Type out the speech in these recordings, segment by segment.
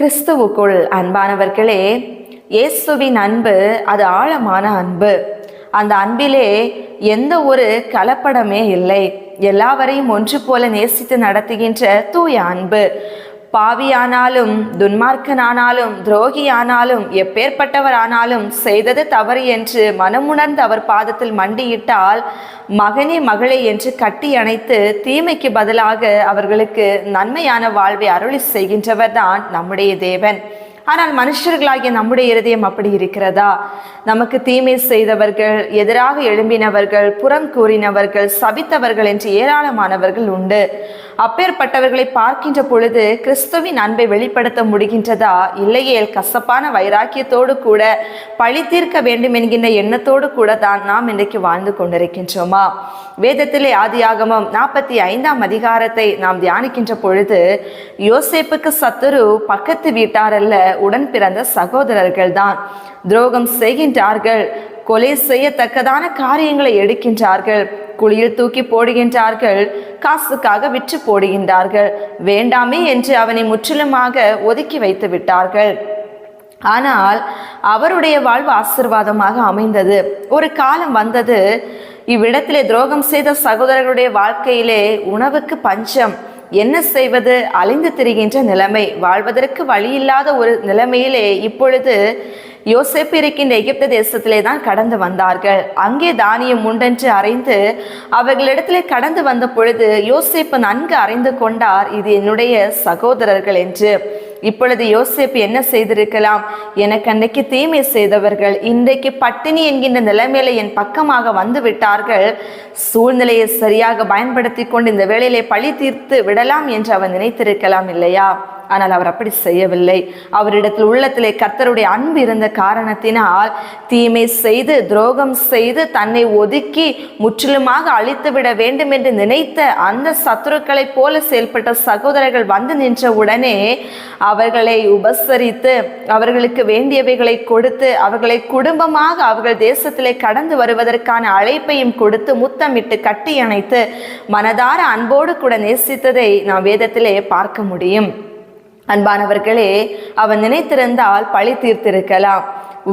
கிறிஸ்துவுக்குள் அன்பானவர்களே இயேசுவின் அன்பு அது ஆழமான அன்பு. அந்த அன்பிலே எந்த ஒரு கலப்படமே இல்லை. எல்லாவரையும் ஒன்று போல நேசித்து நடத்துகின்ற தூய அன்பு. பாவியானாலும் துன்மார்க்கனானாலும் துரோகியானாலும் எப்பேற்பட்டவரானாலும் செய்தது தவறு என்று மனமுணர்ந்து அவர் பாதத்தில் மண்டியிட்டால் மகனே மகளே என்று கட்டி அணைத்து தீமைக்கு பதிலாக அவர்களுக்கு நன்மையான வாழ்வை அருளி செய்கின்றவர் தான் நம்முடைய தேவன். ஆனால் மனுஷர்களாகிய நம்முடைய இருதயம் அப்படி இருக்கிறதா? நமக்கு தீமை செய்தவர்கள் எதிராக எழும்பினவர்கள் புறம் கூறினவர்கள் சபித்தவர்கள் என்று ஏராளமானவர்கள் உண்டு. அப்பேற்பட்டவர்களை பார்க்கின்ற பொழுது கிறிஸ்துவின் அன்பை வெளிப்படுத்த முடிகின்றதா? இல்லையேல் கசப்பான வைராக்கியத்தோடு கூட பழி தீர்க்க வேண்டும் என்கின்ற எண்ணத்தோடு கூட தான் நாம் இன்றைக்கு வாழ்ந்து கொண்டிருக்கின்றோமா? வேதத்திலே ஆதியாகமம் நாற்பத்தி ஐந்தாம் அதிகாரத்தை நாம் தியானிக்கின்ற பொழுது யோசேப்புக்கு சத்துரு பக்கத்து வீட்டாரல்ல உடன் பிறந்த சகோதரர்கள் தான். துரோகம் செய்கின்றார்கள் கொலை செய்யத்தக்கதான காரியங்களை எடுக்கின்றார்கள் குழியில் தூக்கி போடுகின்றார்கள் காசுக்காக விற்று போடுகின்றார்கள். வேண்டாமே என்று அவனை முற்றிலுமாக ஒதுக்கி வைத்து விட்டார்கள். ஆனால் அவருடைய வாழ்வு ஆசிர்வாதமாக அமைந்தது. ஒரு காலம் வந்தது. இவ்விடத்திலே துரோகம் செய்த சகோதரர்களுடைய வாழ்க்கையிலே உணவுக்கு பஞ்சம். என்ன செய்வது? அலைந்து திரிகின்ற நிலைமை. வாழ்வதற்கு வழியில்லாத ஒரு நிலைமையிலே இப்பொழுது யோசேப்பு இருக்கின்ற எகிப்து தேசத்திலே தான் கடந்து வந்தார்கள். அங்கே தானியம் உண்டென்று அறிந்து அவர்களிடத்திலே கடந்து வந்த பொழுது யோசேப்பு நன்கு அறிந்து கொண்டார் இது என்னுடைய சகோதரர்கள் என்று. இப்பொழுது யோசேப்பு என்ன செய்திருக்கலாம்? எனக்கு அன்னைக்கு தீமை செய்தவர்கள் இன்றைக்கு பட்டினி என்கின்ற நிலைமையில என் பக்கமாக வந்து விட்டார்கள். சூழ்நிலையை சரியாக பயன்படுத்தி கொண்டு இந்த வேலையிலே பழி தீர்த்து விடலாம் என்று அவன் நினைத்திருக்கலாம் இல்லையா? ஆனால் அவர் அப்படி செய்யவில்லை. அவரிடத்தில் உள்ளத்திலே கர்த்தருடைய அன்பு இருந்த காரணத்தினால் தீமை செய்து துரோகம் செய்து தன்னை ஒதுக்கி முற்றிலுமாக அழித்து விட வேண்டும் என்று நினைத்த அந்த சத்துருக்களைப் போல செயல்பட்ட சகோதரர்கள் வந்து நின்ற உடனே அவர்களை உபசரித்து அவர்களுக்கு வேண்டியவைகளை கொடுத்து அவர்களை குடும்பமாக அவர்கள் தேசத்திலே கடந்து வருவதற்கான அழைப்பையும் கொடுத்து முத்தமிட்டு கட்டி அணைத்து மனதார அன்போடு கூட நேசித்ததை நாம் வேதத்திலே பார்க்க முடியும். அன்பானவர்களே அவன் நினைத்திருந்தால் பழி தீர்த்திருக்கலாம்.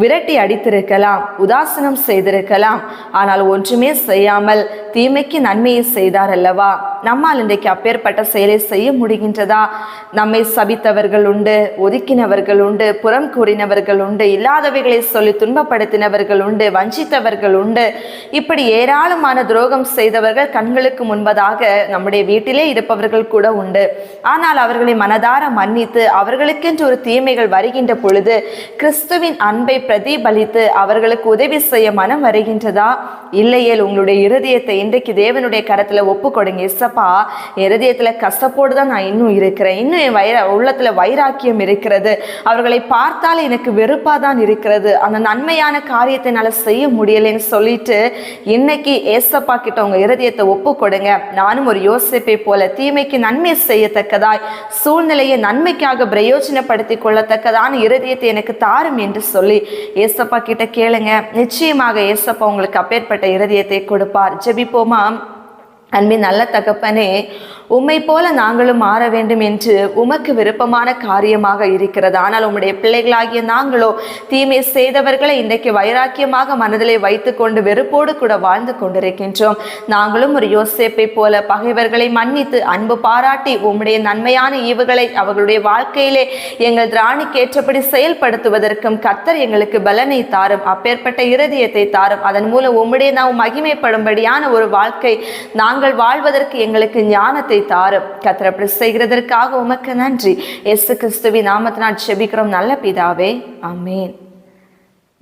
விரட்டி அடித்திருக்கலாம் உதாசனம் செய்திருக்கலாம். ஆனால் ஒன்றுமே செய்யாமல் தீமைக்கு நன்மையை செய்தார் அல்லவா? நம்மால் இன்றைக்கு அப்பேற்பட்ட செயலை செய்ய முடிகின்றதா? நம்மை சபித்தவர்கள் உண்டு ஒதுக்கினவர்கள் உண்டு புறம் கூறினவர்கள் உண்டு இல்லாதவைகளை சொல்லி துன்பப்படுத்தினவர்கள் உண்டு வஞ்சித்தவர்கள் உண்டு. இப்படி ஏராளமான துரோகம் செய்தவர்கள் கண்களுக்கு முன்பதாக நம்முடைய வீட்டிலே இருப்பவர்கள் கூட உண்டு. ஆனால் அவர்களை மனதார மன்னித்து அவர்களுக்கென்று ஒரு தீமைகள் வருகின்ற பொழுது கிறிஸ்துவின் அன்பை பிரதிபலித்து அவர்களுக்கு உதவி செய்ய மனம் வருகின்றதா? இல்லையேல் உங்களுடைய இருதயத்தை இன்றைக்கு தேவனுடைய கரத்துல ஒப்பு கொடுங்க இசப்பா என் இருதயத்துல தான் நான் இன்னும் இருக்கிறேன். இன்னும் என் வைர உள்ளத்துல வைராக்கியம் இருக்கிறது. அவர்களை பார்த்தால் எனக்கு வெறுப்பா தான் இருக்கிறது. அந்த நன்மையான காரியத்தை என்னால் செய்ய முடியலைன்னு சொல்லிட்டு இன்னைக்கு ஏசப்பா கிட்ட உங்க இருதயத்தை ஒப்பு கொடுங்க நானும் ஒரு யோசிப்பை போல தீமைக்கு நன்மை செய்யத்தக்கதாய் சூழ்நிலையை நன்மைக்காக பிரயோஜனப்படுத்தி கொள்ளத்தக்கதான இருதயத்தை எனக்கு தாரும் என்று சொல்லி ஏசப்பா கிட்ட கேளுங்க. நிச்சயமாக ஏசப்பா உங்களுக்கு அப்பேற்பட்ட இருதயத்தை கொடுப்பார். ஜெபிப்போமா? அன்பின் நல்ல தகப்பனே உம்மை போல நாங்களும் மாற வேண்டும் என்று உமக்கு விருப்பமான காரியமாக இருக்கிறது. ஆனால் உம்முடைய பிள்ளைகளாகிய நாங்களோ தீமை செய்தவர்களை இன்றைக்கு வைராக்கியமாக மனதிலே வைத்துக்கொண்டு வெறுப்போடு கூட வாழ்ந்து கொண்டிருக்கின்றோம். நாங்களும் ஒரு யோசேப்பை போல பகைவர்களை மன்னித்து அன்பு பாராட்டி உம்முடைய நன்மையான ஈவுகளை அவர்களுடைய வாழ்க்கையிலே எங்கள் திராணிக்கேற்றபடி செயல்படுத்துவதற்கும் கர்த்தர் எங்களுக்கு பலனை தாரும் அப்பேற்பட்ட இருதயத்தை தாரும். அதன் மூலம் உம்முடைய நாம் மகிமைப்படும்படியான ஒரு வாழ்க்கை நாங்கள் வாழ்வதற்கு எங்களுக்கு ஞானத்தை தாரும். கத்திர அப்படி செய்கிறதற்காக உமக்கு நன்றி. எஸ் கிறிஸ்துவின் நாமத்தினால் செபிக்கிறோம் நல்ல பிதாவே. அமேன்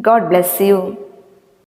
காட் பிளஸ் யூ